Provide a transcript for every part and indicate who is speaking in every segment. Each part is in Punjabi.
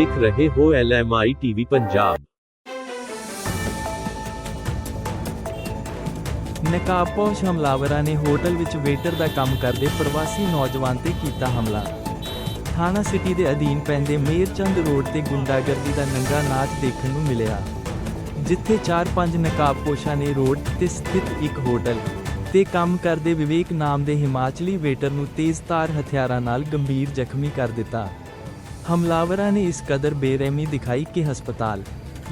Speaker 1: ਵੇਖ ਰਹੇ ਹੋ ਐਲਐਮਆਈ ਟੀਵੀ ਪੰਜਾਬ।
Speaker 2: ਨਕਾਬਪੋਸ਼ ਹਮਲਾਵਰਾਂ ਨੇ ਹੋਟਲ ਵਿੱਚ ਵੇਟਰ ਦਾ ਕੰਮ ਕਰਦੇ ਪ੍ਰਵਾਸੀ ਨੌਜਵਾਨ ਤੇ ਕੀਤਾ ਹਮਲਾ। ਥਾਣਾ ਸਿਟੀ ਦੇ ਅਧੀਨ ਪੈਂਦੇ ਮੇਰਚੰਦ ਰੋਡ ਤੇ ਗੁੰਡਾਗਰਦੀ ਦਾ ਨੰਗਾ ਨਾਚ ਦੇਖਣ ਨੂੰ ਮਿਲਿਆ। ਜਿੱਥੇ 4-5 ਨਕਾਬਪੋਸ਼ਾਂ ਨੇ ਰੋਡ ਤੇ ਸਥਿਤ ਇੱਕ ਹੋਟਲ ਤੇ ਕੰਮ ਕਰਦੇ ਵਿਵੇਕ ਨਾਮ ਦੇ ਹਿਮਾਚਲੀ ਵੇਟਰ ਨੂੰ ਤੇਜ਼ਧਾਰ ਹਥਿਆਰਾਂ ਨਾਲ ਗੰਭੀਰ ਜ਼ਖਮੀ ਕਰ ਦਿੱਤਾ। ਹਮਲਾਵਰਾਂ ਨੇ ਇਸ ਕਦਰ ਬੇਰਹਿਮੀ ਦਿਖਾਈ ਕਿ ਹਸਪਤਾਲ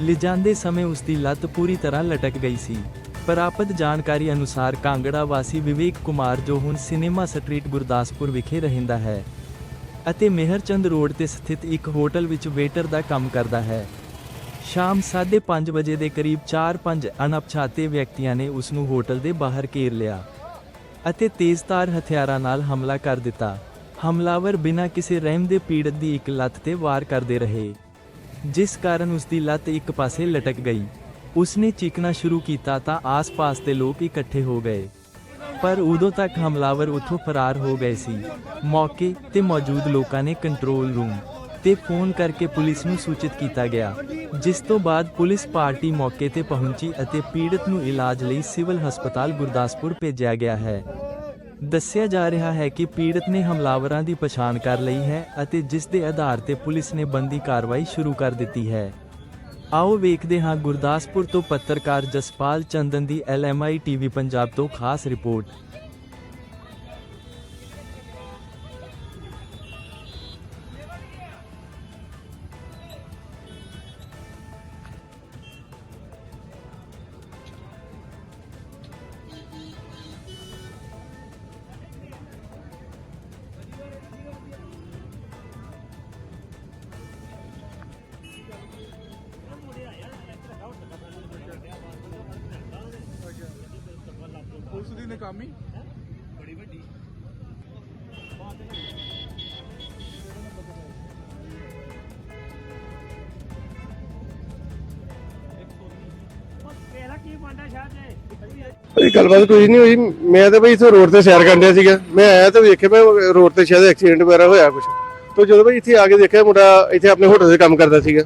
Speaker 2: ਲਿਜਾਂਦੇ ਸਮੇਂ ਉਸ ਦੀ ਲੱਤ ਪੂਰੀ ਤਰ੍ਹਾਂ ਲਟਕ ਗਈ ਸੀ। ਪ੍ਰਾਪਤ ਜਾਣਕਾਰੀ ਅਨੁਸਾਰ ਕਾਂਗੜਾ ਵਾਸੀ ਵਿਵੇਕ ਕੁਮਾਰ ਜੋ ਹੁਣ ਸਿਨੇਮਾ ਸਟਰੀਟ ਗੁਰਦਾਸਪੁਰ ਵਿਖੇ ਰਹਿੰਦਾ ਹੈ ਅਤੇ ਮਿਹਰਚੰਦ ਰੋਡ ਤੇ ਸਥਿਤ ਇੱਕ ਹੋਟਲ ਵਿੱਚ ਵੇਟਰ ਦਾ ਕੰਮ ਕਰਦਾ ਹੈ। ਸ਼ਾਮ 5:30 ਵਜੇ ਦੇ ਕਰੀਬ 4-5 ਅਣਪਛਾਤੇ ਵਿਅਕਤੀਆਂ ਨੇ ਉਸ ਨੂੰ ਹੋਟਲ ਦੇ ਬਾਹਰ ਘੇਰ ਲਿਆ ਅਤੇ ਤੇਜ਼ਧਾਰ ਹਥਿਆਰਾਂ ਨਾਲ ਹਮਲਾ ਕਰ ਦਿੱਤਾ। ਹਮਲਾਵਰ ਬਿਨਾਂ ਕਿਸੇ ਰਹਿਮ ਦੇ ਪੀੜਤ ਦੀ ਇੱਕ ਲੱਤ ਤੇ ਵਾਰ ਕਰਦੇ ਰਹੇ। ਜਿਸ ਕਾਰਨ ਉਸ ਦੀ ਲੱਤ ਇੱਕ ਪਾਸੇ ਲਟਕ ਗਈ। ਉਸਨੇ ਚੀਕਣਾ ਸ਼ੁਰੂ ਕੀਤਾ ਤਾਂ ਆਸ-ਪਾਸ ਦੇ ਲੋਕ ਇਕੱਠੇ ਹੋ ਗਏ। ਪਰ ਉਦੋਂ ਤੱਕ ਹਮਲਾਵਰ ਉੱਥੋਂ ਫਰਾਰ ਹੋ ਗਏ ਸੀ। ਮੌਕੇ ਤੇ ਮੌਜੂਦ ਲੋਕਾਂ ਨੇ ਕੰਟਰੋਲ ਰੂਮ ਤੇ ਫੋਨ ਕਰਕੇ ਪੁਲਿਸ ਨੂੰ ਸੂਚਿਤ ਕੀਤਾ ਗਿਆ, ਜਿਸ ਤੋਂ ਬਾਅਦ ਪੁਲਿਸ ਪਾਰਟੀ ਮੌਕੇ ਤੇ ਪਹੁੰਚੀ ਅਤੇ ਪੀੜਤ ਨੂੰ ਇਲਾਜ ਲਈ ਸਿਵਲ ਹਸਪਤਾਲ ਗੁਰਦਾਸਪੁਰ ਭੇਜਿਆ ਗਿਆ ਹੈ। ਦੱਸਿਆ ਜਾ ਰਿਹਾ ਹੈ ਕਿ ਪੀੜਤ ਨੇ ਹਮਲਾਵਰਾਂ ਦੀ ਪਛਾਣ ਕਰ ਲਈ ਹੈ ਅਤੇ ਜਿਸ ਦੇ ਆਧਾਰ ਤੇ ਪੁਲਿਸ ਨੇ ਬੰਦੀ ਕਾਰਵਾਈ ਸ਼ੁਰੂ ਕਰ ਦਿੱਤੀ ਹੈ। ਆਓ ਵੇਖਦੇ ਹਾਂ ਗੁਰਦਾਸਪੁਰ ਤੋਂ ਪੱਤਰਕਾਰ ਜਸਪਾਲ ਚੰਦਨ ਦੀ ਐਲਐਮਆਈ ਟੀਵੀ ਪੰਜਾਬ ਤੋਂ ਖਾਸ ਰਿਪੋਰਟ।
Speaker 3: ਪੁਲਿਸ ਦੀ ਨਕਾਮੀ
Speaker 4: ਭਾਈ ਗੱਲਬਾਤ ਕੋਈ ਨਹੀਂ ਹੋਈ। ਮੈਂ ਤਾਂ ਭਾਈ ਇੱਥੇ ਰੋਡ ਤੇ ਸੈਰ ਕਰਨ ਡਿਆ ਸੀਗਾ। ਮੈਂ ਆਇਆ ਤਾਂ ਵੇਖਿਆ ਮੈਂ ਰੋਡ ਤੇ ਸ਼ਾਇਦ ਐਕਸੀਡੈਂਟ ਵਗੈਰਾ ਹੋਇਆ ਕੁਝ ਤੋਂ ਜਦੋਂ ਭਾਈ ਇੱਥੇ ਆ ਕੇ ਦੇਖਿਆ ਮੁੰਡਾ ਇੱਥੇ ਆਪਣੇ ਹੋਟਲ 'ਤੇ ਕੰਮ ਕਰਦਾ ਸੀਗਾ।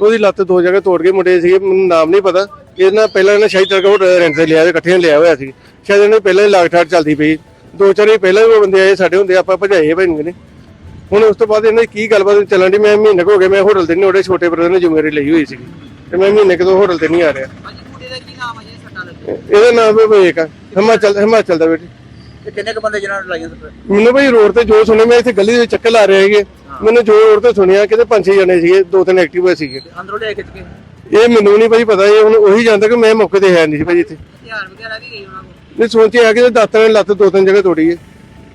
Speaker 4: ਉਹਦੀ ਲੱਤ ਦੋ ਜਗ੍ਹਾ ਤੋੜ ਕੇ ਮੁੰਡੇ ਸੀਗੇ ਮੈਨੂੰ ਨਾਮ ਨਹੀਂ ਪਤਾ। ਇਹਨਾਂ ਪਹਿਲਾਂ ਇਹਨਾਂ ਸ਼ਾਇਦ ਤੱਕ ਹੋਟਲ ਰੈਂਟ ਤੇ ਲਿਆ ਤੇ ਇਕੱਠੇ ਲਿਆ ਹੋਇਆ ਸੀ। ਸ਼ਾਇਦ ਇਹਨੇ ਪਹਿਲਾਂ ਹੀ ਲਾਗਠਾੜ ਚੱਲਦੀ ਪਈ। ਦੋ ਚਾਰ ਹੀ ਪਹਿਲਾਂ ਵੀ ਉਹ ਬੰਦੇ ਆਏ ਸਾਡੇ ਹੁੰਦੇ ਆਪਾਂ ਭਜਾਏ ਭਾਈ ਨੂੰ ਨੇ ਹੁਣ ਉਸ ਤੋਂ ਬਾਅਦ ਇਹਨਾਂ ਦੀ ਕੀ ਗੱਲਬਾਤ ਚੱਲਣ ਦੀ ਮੈਂ ਮਹੀਨੇ ਹੋ ਗਏ ਮੈਂ ਹੋਟਲ ਤੇ ਨਹੀਂ ਉਹਦੇ ਛੋਟੇ ਬ੍ਰਦਰ ਨੇ ਜ਼ਿੰਮੇਵਾਰੀ ਲਈ ਹੋਈ ਸੀ ਤੇ ਮੈਂ ਮਹੀਨੇ ਕਦੋਂ ਹੋਟਲ ਤੇ ਨਹੀਂ ਆ ਰਿਹਾ। ਇਹਦਾ ਨਾਮ ਵਿਵੇਕ ਆ। ਹਿਮਾਚਲ ਹਿਮਾਚਲ ਦਾ ਬੇਟੇ।
Speaker 5: ਤੇ ਕਿੰਨੇ ਕ ਬੰਦੇ ਜਿਹਨਾਂ ਨੂੰ ਲਾਈਆਂ
Speaker 4: ਮੈਨੂੰ ਭਾਈ ਰੋਡ ਤੇ ਜੋ ਸੁਣਿਆ ਮੈਂ ਇੱਥੇ ਗਲੀ ਦੇ ਚੱਕਰ ਲਾ ਰਿਹਾ ਸੀਗੇ। ਮੈਨੂੰ ਜੋ ਰੋਡ ਤੇ ਸੁਣਿਆ ਕਿਤੇ ਪੰਜ ਛੇ ਜਣੇ ਸੀਗੇ ਦੋ ਤਿੰਨ ਐਕਟਿਵ ਹੋਏ ਸੀਗੇ।
Speaker 5: ਅੰਦਰੋਂ ਲਿਆ ਖਿੱਚ ਕੇ
Speaker 4: ਇਹ ਮੈਨੂੰ ਨਹੀਂ ਭਾਈ ਪਤਾ ਇਹ ਹੁਣ ਉਹੀ ਜਾਣਦਾ ਕਿ ਮੈਂ ਮੌਕੇ ਤੇ ਹੈ ਨਹੀਂ ਸੀ ਭਾਈ ਇੱਥੇ।
Speaker 5: ਹਥਿਆਰ ਵਗੈਰਾ ਵੀ ਗਈ ਉਹਨਾਂ ਕੋਲ?
Speaker 4: ਨਹੀਂ ਸੋਚਿਆ ਕਿ ਦਾਤਰ ਨੇ ਲੱਤ ਦੋ ਤਿੰਨ ਜਗ੍ਹਾ ਤੋੜੀ ਹੈ।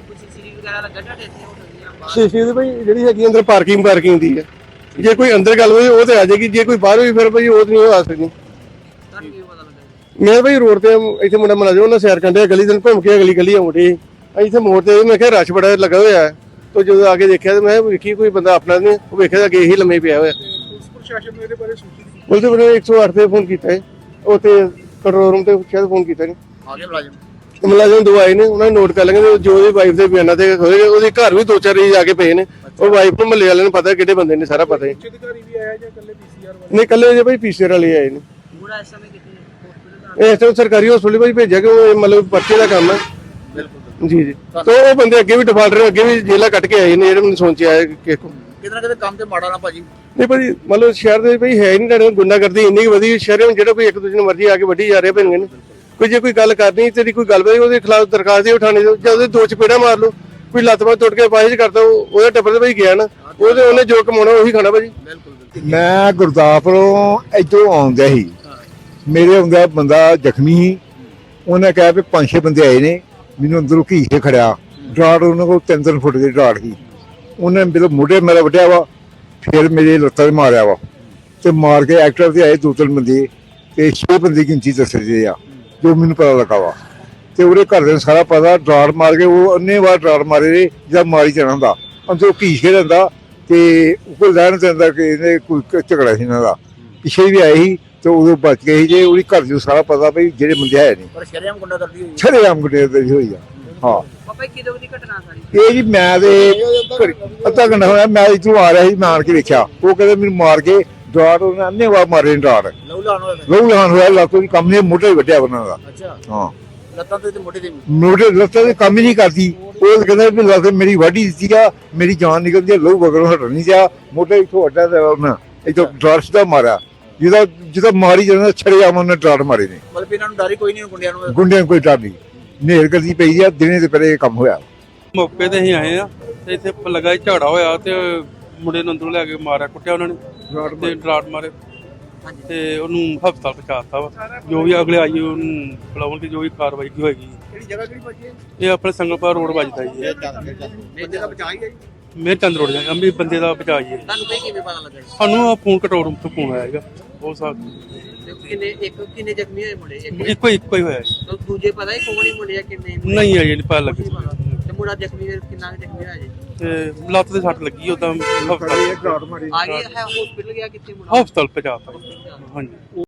Speaker 5: ਕੁਝ ਸੀਸੀ ਵਗੈਰਾ ਲੱਗਾ ਤੁਹਾਡੇ ਇੱਥੇ ਹੋਟਲ ਦੀਆਂ ਬਾਹਰ?
Speaker 4: ਸ਼ੀਸ਼ੇ ਦੀ ਭਾਈ ਜਿਹੜੀ ਹੈਗੀ ਅੰਦਰ ਪਾਰਕਿੰਗ ਪਾਰਕਿੰਗ ਦੀ ਹੈ। ਜੇ ਕੋਈ ਅੰਦਰ ਗੱਲ ਹੋਈ ਉਹ ਤੇ ਆ ਜਾਏਗੀ। ਜੇ ਕੋਈ ਬਾਹਰ ਹੋਈ ਫਿਰ ਭਾਈ ਉਹ ਤੇ ਨਹੀਂ ਆ ਸਕਦੀ।
Speaker 5: ਤੁਹਾਨੂੰ ਕੀ ਪਤਾ ਲੱਗਾ?
Speaker 4: ਮੈਂ ਭਾਈ ਰੋਡ ਤੇ ਇੱਥੇ ਮੁੰਡਾ ਮਨਾ ਜੋ ਉਹਨਾਂ ਸੈਰ ਕੰਡੇ ਗਲੀ ਦੇ ਨੂੰ ਘੁੰਮ ਕੇ ਅਗਲੀ ਗਲੀ ਆਉਂਦੀ ਇੱਥੇ ਮੋੜ ਤੇ ਮੈਂ ਕਿਹਾ ਰਸ਼ ਬੜਾ ਲੱਗਾ ਹੋਇਆ ਹੈ। ਤੋ ਜਦੋਂ ਆ ਕੇ ਦੇਖਿਆ ਤੇ ਮੈਂ ਵੇਖੀ ਕੋਈ ਬੰਦਾ ਆਪਣਾ ਨਹੀਂ ਉਹ ਵੇਖਿਆ ਤਾਂ ਅੱਗੇ ਹੀ ਲੰਮੇ ਪਿਆ ਹੋਇਆ।
Speaker 3: ਪੁਲਿਸ ਪ੍ਰਸ਼ਾਸਨ ਨੂੰ ਇਹਦੇ ਬਾਰੇ ਸੂਚਿਤ
Speaker 4: ਉਹਦੇ ਬਣੇ 108 ਤੇ ਫੋਨ ਕੀਤਾ ਹੈ ਉੱਥੇ ਕੰਟਰੋਲ ਰੂਮ ਤੇ ਸ਼ਾਇਦ ਫੋਨ ਕੀਤਾ ਨਹੀਂ
Speaker 5: ਆ ਗਏ ਮੁਲਾਜ਼ਮ?
Speaker 4: ਮੁਲਾਜ਼ਮ ਦੋ ਆਏ ਨੇ ਉਹਨਾਂ ਨੇ ਨੋਟ ਕਰ ਲੈਣਗੇ ਜੋ ਉਹਦੀ ਵਾਈਫ ਦੇ ਬਿਆਨਾਂ ਤੇ ਹੋਏਗਾ ਉਹਦੇ ਘਰ ਵੀ ਦੋ ਚਾਰ ਹੀ ਜਾ ਕੇ ਪਏ ਨੇ। ਉਹ ਵਾਈਫ ਨੂੰ ਮੱਲੇ ਵਾਲਿਆਂ ਨੂੰ ਪਤਾ ਕਿਹੜੇ ਬੰਦੇ ਨੇ ਸਾਰਾ ਪਤਾ ਹੈ।
Speaker 3: ਉੱਚ ਅਧਿਕਾਰੀ ਵੀ ਆਇਆ ਜਾਂ ਇਕੱਲੇ ਪੀਸੀਆਰ ਵਾਲੇ
Speaker 4: ਨਹੀਂ ਕੱਲੇ ਜੇ ਭਾਈ ਪੀਸੀਆਰ ਵਾਲੇ ਆਏ ਨੇ।
Speaker 5: ਪੂਰਾ ਇਸ ਸਮੇਂ
Speaker 4: ਇਸ ਟਾਈਮ ਸਰਕਾਰੀ ਹਸਪਤਾਲ ਭਾਈ ਭੇਜਿਆ ਕਿ ਉਹ ਮਤਲਬ ਪਰਚੇ ਦਾ ਕੰਮ ਹੈ
Speaker 5: ਬਿਲਕੁਲ
Speaker 4: ਜੀ ਜੀ। ਤੋਂ ਉਹ ਬੰਦੇ ਅੱਗੇ ਵੀ ਡਿਫਾਲਟਰ ਅੱਗੇ ਵੀ ਜੇਲਾ ਕੱਟ ਕੇ ਆਏ ਨੇ ਜਿਹੜੇ ਮੈਨੂੰ ਆਏ ਕਿ ਕੋ
Speaker 5: ਕਿਤੇ ਨਾ ਕਿਤੇ ਕੰਮ ਤੇ ਮਾੜਾ ਨਾ ਭਾਜੀ।
Speaker 4: ਨਹੀਂ ਭਾਜੀ ਮਤਲਬ ਸ਼ਹਿਰ ਦੇ ਭਾਈ ਹੈ ਨਹੀਂ ਤੁਹਾਡੇ ਗੁੰਡਾ ਕਰਦੀ ਇੰਨੀ ਕੁ ਵਧੀ ਸ਼ਹਿਰ ਵਿੱਚ ਜਿਹੜਾ ਕੋਈ ਇੱਕ ਦੂਜੇ ਨੂੰ ਮਰਜ਼ੀ ਆ ਕੇ ਵੱਢੀ ਜਾ ਰਹੇ ਪੈਣਗੇ ਨੇ। ਕੋਈ ਜੇ ਕੋਈ ਗੱਲ ਕਰਨੀ ਤੇਰੀ ਕੋਈ ਗੱਲ ਬਈ ਉਹਦੇ ਖਿਲਾਫ ਦਰਖਾਸਤ ਦੇ ਉਠਾਣੇ ਦਿਓ ਜਾਂ ਉਹਦੇ ਦੋ ਚਪੇੜਾ ਮਾਰ ਲਓ। ਕੋਈ ਲੱਤ ਬਾਹ ਟੁੱਟ ਕੇ ਪਾਹਿਜ ਕਰਦਾ ਉਹ- ਉਹਦਾ ਟੱਬਰ ਤੇ ਭਾਈ ਗਿਆ ਨਾ। ਉਹਦੇ ਉਹਨੇ ਜੋ ਕਮਾਉਣਾ ਉਹੀ ਖਾਣਾ ਭਾਜੀ।
Speaker 6: ਮੈਂ ਗੁਰਦਾਸਪੁਰੋਂ ਇੱਧਰੋਂ ਆਉਂਦਾ ਸੀ। ਮੇਰੇ ਆਉਂਦਾ ਬੰਦਾ ਜ਼ਖਮੀ ਸੀ। ਉਹਨੇ ਕਿਹਾ ਵੀ ਪੰਜ ਛੇ ਬੰਦੇ ਆਏ ਨੇ ਮੈਨੂੰ ਅੰਦਰੋਂ ਘੀ ਕੇ ਖੜਿਆ। ਡਰਾੜ ਉਹਨਾਂ ਕੋਲ ਤਿੰਨ ਤਿੰਨ ਫੁੱਟ ਦੀ ਡਰਾੜ ਸੀ। ਉਹਨੇ ਮੇਰੇ ਮੋਢੇ ਮੇਰਾ ਵੱਢਿਆ ਵਾ ਫਿਰ ਮੇਰੇ ਲੱਤਾਂ 'ਤੇ ਮਾਰਿਆ ਵਾ। ਤੇ ਮਾਰ ਕੇ ਐਕਟਰ ਤੇ ਆਏ ਦੋ ਤਿੰਨ ਬੰਦੇ ਤੇ ਛੇ ਬੰਦੇ ਗਿਣਤੀ ਦੱਸਦੇ ਆ ਜੋ ਮੈਨੂੰ ਪਤਾ ਲੱਗਾ ਵਾ। ਤੇ ਉਹਦੇ ਘਰ ਦੇ ਸਾਰਾ ਪਤਾ ਡਰਾੜ ਮਾਰ ਕੇ ਉਹ ਅੰਨੇ ਵਾਰ ਡਰਾੜ ਮਾਰੇ ਨੇ ਜਾਂ ਮਾਰੀ ਜਾਣਾ ਹੁੰਦਾ। ਅੰਦਰੋਂ ਘੀ ਕੇ ਰਹਿੰਦਾ ਤੇ ਉਹ ਲੈਣ ਦਿੰਦਾ ਕਿ ਇਹਨੇ ਕੋਈ ਝਗੜਾ ਸੀ ਇਹਨਾਂ ਦਾ। ਪਿੱਛੇ ਵੀ ਆਏ ਸੀ ਤੇ ਉਦੋਂ ਬਚ ਗਏ ਜੇ ਉਹਦੀ ਘਰ ਨੂੰ ਸਾਰਾ ਪਤਾ ਵੀ ਜਿਹੜੇ ਬੰਦੇ ਆਏ ਨੇ।
Speaker 5: ਪਰ ਸ਼ਰਿਆਮ ਗੁੰਡਾ ਕਰਦੀ ਹੋਈ।
Speaker 6: ਛੜੇ ਆਮ ਗੁੱਡੇ ਦੇ ਹੋਈ ਆ। ਹਾਂ।
Speaker 5: ਪਾਪਾ ਇਹ ਕਿਦੋਂ ਦੀ ਘਟਨਾ ਸਾਰੀ?
Speaker 6: ਇਹ ਜੀ ਮੈਂ ਤੇ ਘੜੀ- ਅੱਧਾ ਘੰਟਾ ਹੋਇਆ ਮੈਂ ਇੱਥੋਂ ਆ ਰਿਹਾ ਸੀ ਮੈਂ ਆਣ ਕੇ ਵੇਖਿਆ। ਉਹ ਕਹਿੰਦੇ ਮੈਨੂੰ ਮਾਰ ਕੇ ਡਾਟ ਉਹਨੇ ਅੰਨੇ ਵਾ ਮਾਰੇ ਨੇ ਡਾਟ
Speaker 5: ਲਹੂ ਲਾਣ ਹੋਇਆ
Speaker 6: ਲਹੂ ਲਹਾਨ ਹੋਇਆ ਲੱਤੋਂ ਦੀ ਕੰਮ ਨੇ ਮੋਢਾ ਹੀ ਵੱਢਿਆ ਉਹਨਾਂ ਦਾ।
Speaker 5: ਅੱਛਾ।
Speaker 6: ਹਾਂ।
Speaker 5: ਲੱਤਾਂ ਤੇ ਤੇ ਮੋਢੇ ਤੇ
Speaker 6: ਮੋਢੇ ਲੱਤਾਂ ਦੇ ਕੰਮ ਹੀ ਨਹੀਂ ਕਰਦੀ। ਉਹ ਕਹਿੰਦਾ ਵੀ ਲੱਤ ਮੇਰੀ ਵਾਢੀ ਦਿੱਤੀ ਆ ਮੇਰੀ ਜਾਨ ਨਿਕਲਦੀ ਆ ਲਹੂ ਬਗਰੋਂ ਹਟਣ ਨਹੀਂ ਦਿਆ। ਮੋਢੇ ਇੱਥੋਂ ਵੱਡਾ ਤੇ ਉਹਨਾਂ ਇੱਥੋਂ ਡਾਟ ਦਾ ਮਾਰਿਆ। ਜਿਹਦਾ ਜਿਹਦਾ ਮਾਰੀ ਜਾਂਦਾ ਛੜੇ ਆਮ ਉਹਨੇ ਡਾਟ ਮਾਰੇ ਨੇ।
Speaker 5: ਮਤਲਬ ਵੀ ਇਹਨਾਂ ਨੂੰ ਡਰ ਹੀ ਕੋਈ ਨਹੀਂ ਗੁੰਡਿਆਂ ਨੂੰ?
Speaker 6: ਗੁੰਡਿਆਂ ਨੂੰ ਕੋਈ ਡਰ ਨਹੀਂ। ਨੇਰ ਕਰਦੀ ਪਈ ਆ ਦਿਨੇ ਤੇ ਪਹਿਲੇ ਇਹ ਕੰਮ ਹੋਇਆ।
Speaker 7: ਮੌਕੇ ਤੇ ਅਸੀਂ ਆਏ ਆ ਤੇ ਇੱਥੇ ਲੱਗਾ ਸੀ ਝਗੜਾ ਹੋਇਆ ਤੇ ਮੁੰਡੇ ਨੂੰ ਅੰਦਰੋਂ ਲੈ ਕੇ ਮਾਰਿਆ ਕੁੱਟਿਆ ਉਹਨਾਂ ਨੇ ਤੇ ਡਰਾਟ ਮਾਰੇ। ਤੇ ਉਹਨੂੰ ਹਸਪਤਾਲ ਪਹੁੰਚਾਤਾ ਵਾ। ਜੋ ਵੀ ਅਗਲੇ ਆਈ ਉਹਨੂੰ ਬੁਲਾਉਣਗੇ ਜੋ ਵੀ ਕਾਰਵਾਈ ਕੀ ਹੋਏਗੀ।
Speaker 3: ਕਿਹੜੀ ਜਗ੍ਹਾ ਕਿਹੜੀ ਹੈ?
Speaker 7: ਇਹ ਆਪਣੇ ਸੰਗਲਪੁਰ ਰੋਡ ਵੱਜਦਾ ਜੀ। ਇਹ।
Speaker 5: ਬੰਦੇ ਦਾ ਬਚਾ ਹੀ।
Speaker 7: ਮੇਰ ਚੰਦ ਰੋਡ ਜਾਂ ਅੰਮ੍ਰਿਤ ਬੰਦੇ ਦਾ ਬਚਾਈ ਹੈ
Speaker 5: ਤੁਹਾਨੂੰ ਕੋਈ ਕਿਵੇਂ ਪਤਾ ਲੱਗਾ ਜੀ?
Speaker 7: ਸਾਨੂੰ ਆ ਫੋਨ ਕਟੋਰ ਤੋਂ ਫੋਨ ਆਇਆ ਹੈਗਾ ਉਹ ਸਾਥ।
Speaker 5: ਤੇ ਕਿੰਨੇ ਇੱਕ ਕਿੰਨੇ ਜ਼ਖਮੀ ਹੋਏ ਮੁੰਡੇ? ਇੱਕ
Speaker 7: ਇੱਕੋ ਇੱਕੋ ਹੀ ਹੋਇਆ ਹੈ।
Speaker 5: ਤੇ ਦੂਜੇ ਪਤਾ ਹੀ ਕੌਣ ਹੀ ਮੁੰਡੇ ਆ ਕਿੰਨੇ ਮੁੰਡੇ?
Speaker 7: ਨਹੀਂ ਆਈ ਨਹੀਂ ਪਤਾ
Speaker 5: ਨਹੀਂ
Speaker 7: ਲੱਗੀ
Speaker 5: ਪਤਾ। ਤੇ ਮੁੰਡਾ ਜ਼ਖਮੀ ਕਿੰਨਾ ਕੁ ਜ਼ਖਮੀ ਹੋਇਆ ਜੀ?
Speaker 7: ਤੇ ਲੱਤ ਤੇ ਸੱਟ ਲੱਗੀ ਉਦਾਂ ਹਸਪਤਾਲ
Speaker 5: ਆ ਗਿਆ ਹੈ ਹਸਪੀਟਲ ਗਿਆ ਕਿੱਥੇ ਮੁੰਡਾ?
Speaker 7: ਹਸਪਤਾਲ ਪਹੁੰਚਾਤਾ ਹਾਂਜੀ।